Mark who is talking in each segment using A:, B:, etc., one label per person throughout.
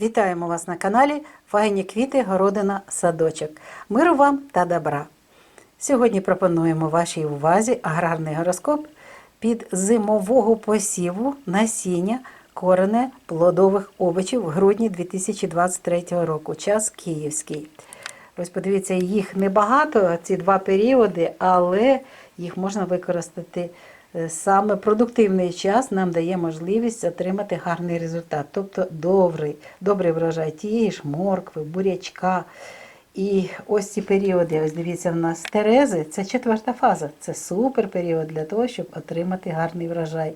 A: Вітаємо вас на каналі Файні квіти, городина, садочок. Миру вам та добра. Сьогодні пропонуємо вашій увазі аграрний гороскоп під зимового посіву насіння корене плодових овочів в грудні 2023 року. Час київський. Ось подивіться, їх небагато, ці два періоди, але їх можна використати саме продуктивний час нам дає можливість отримати гарний результат, тобто добрий, добрий врожай тієї ж моркви, бурячка. І ось ці періоди, ось дивіться, в нас терези, це четверта фаза. Це супер період для того, щоб отримати гарний врожай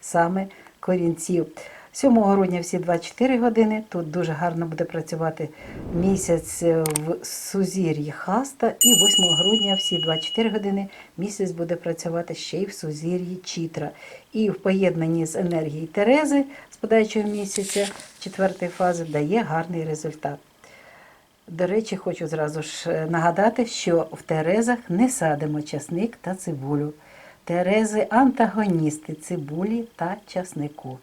A: саме корінців. 7 грудня всі 24 години. Тут дуже гарно буде працювати місяць в сузір'ї Хаста. І 8 грудня всі 24 години місяць буде працювати ще й в сузір'ї Чітра. І в поєднанні з енергією Терези з подаючого місяця четвертої фази дає гарний результат. До речі, хочу зразу ж е, нагадати, що в Терезах не садимо часник та цибулю. Терези антагоністи цибулі та часнику.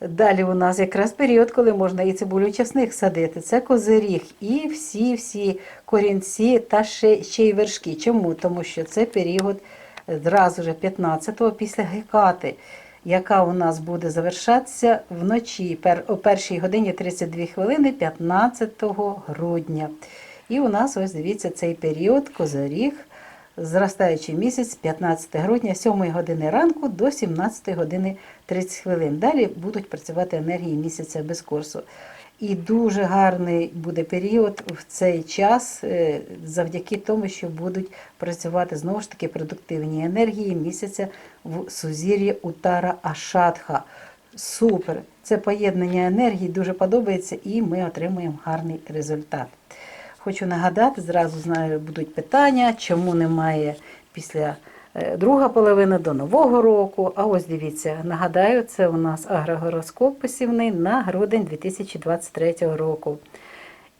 A: Далі у нас якраз період, коли можна і цибулю і садити. Це козиріг і всі-всі корінці та ще, ще й вершки. Чому? Тому що це період зразу же 15-го після гекати, яка у нас буде завершатися вночі о першій годині 32 хвилини 15 грудня. І у нас ось дивіться цей період козиріг. Зростаючий місяць 15 грудня, 7 години ранку до 17 години 30 хвилин. Далі будуть працювати енергії місяця без курсу. І дуже гарний буде період в цей час, е, завдяки тому, що будуть працювати знову ж таки продуктивні енергії місяця в сузір'ї Утара Ашатха. Супер! Це поєднання енергії дуже подобається, і ми отримуємо гарний результат. Хочу нагадати, зразу знаю, будуть питання, чому немає після е, друга половина до Нового року. А ось дивіться, нагадаю, це у нас агрогороскоп посівний на грудень 2023 року.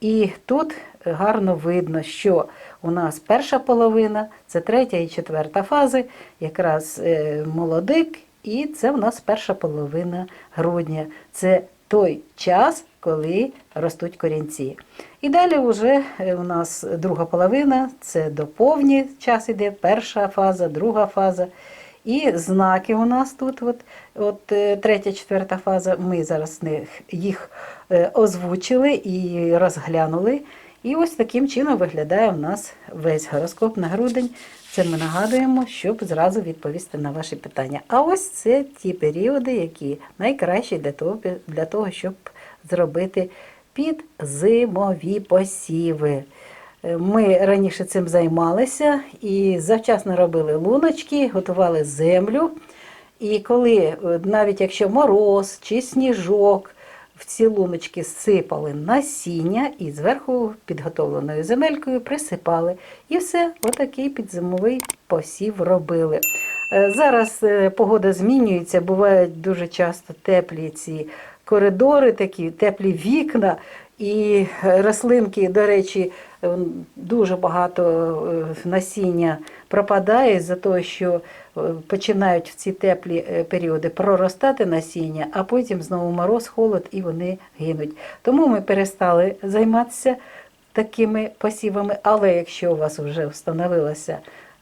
A: І тут гарно видно, що у нас перша половина, це третя і четверта фази, якраз е, молодик, і це у нас перша половина грудня. Це той час, коли ростуть корінці. І далі вже е, у нас друга половина, це доповні час іде, перша фаза, друга фаза. І знаки у нас тут, от, от е, третя, четверта фаза, ми зараз їх е, озвучили і розглянули. І ось таким чином виглядає у нас весь гороскоп на грудень. Це ми нагадуємо, щоб зразу відповісти на ваші питання. А ось це ті періоди, які найкращі для того, для того щоб зробити під зимові посіви. Е, Ми раніше цим займалися і завчасно робили луночки, готували землю. І коли е, навіть якщо мороз чи сніжок, в ці луночки сипали насіння і зверху підготовленою земелькою присипали. І все, отакий підзимовий посів робили. Е, Зараз е, погода змінюється, бувають дуже часто теплі ці коридори, такі теплі вікна. І е, рослинки, до речі, е, дуже багато е, насіння пропадає за того, що починають в ці теплі періоди проростати насіння, а потім знову мороз, холод і вони гинуть. Тому ми перестали займатися такими посівами. Але якщо у вас вже встановилася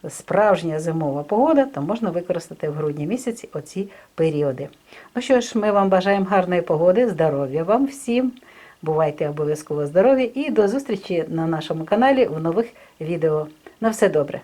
A: справжня зимова погода, то можна використати в грудні місяці оці періоди. Ну що ж, ми вам бажаємо гарної погоди, здоров'я вам всім. Бувайте обов'язково здорові і до зустрічі на нашому каналі в нових відео. На все добре!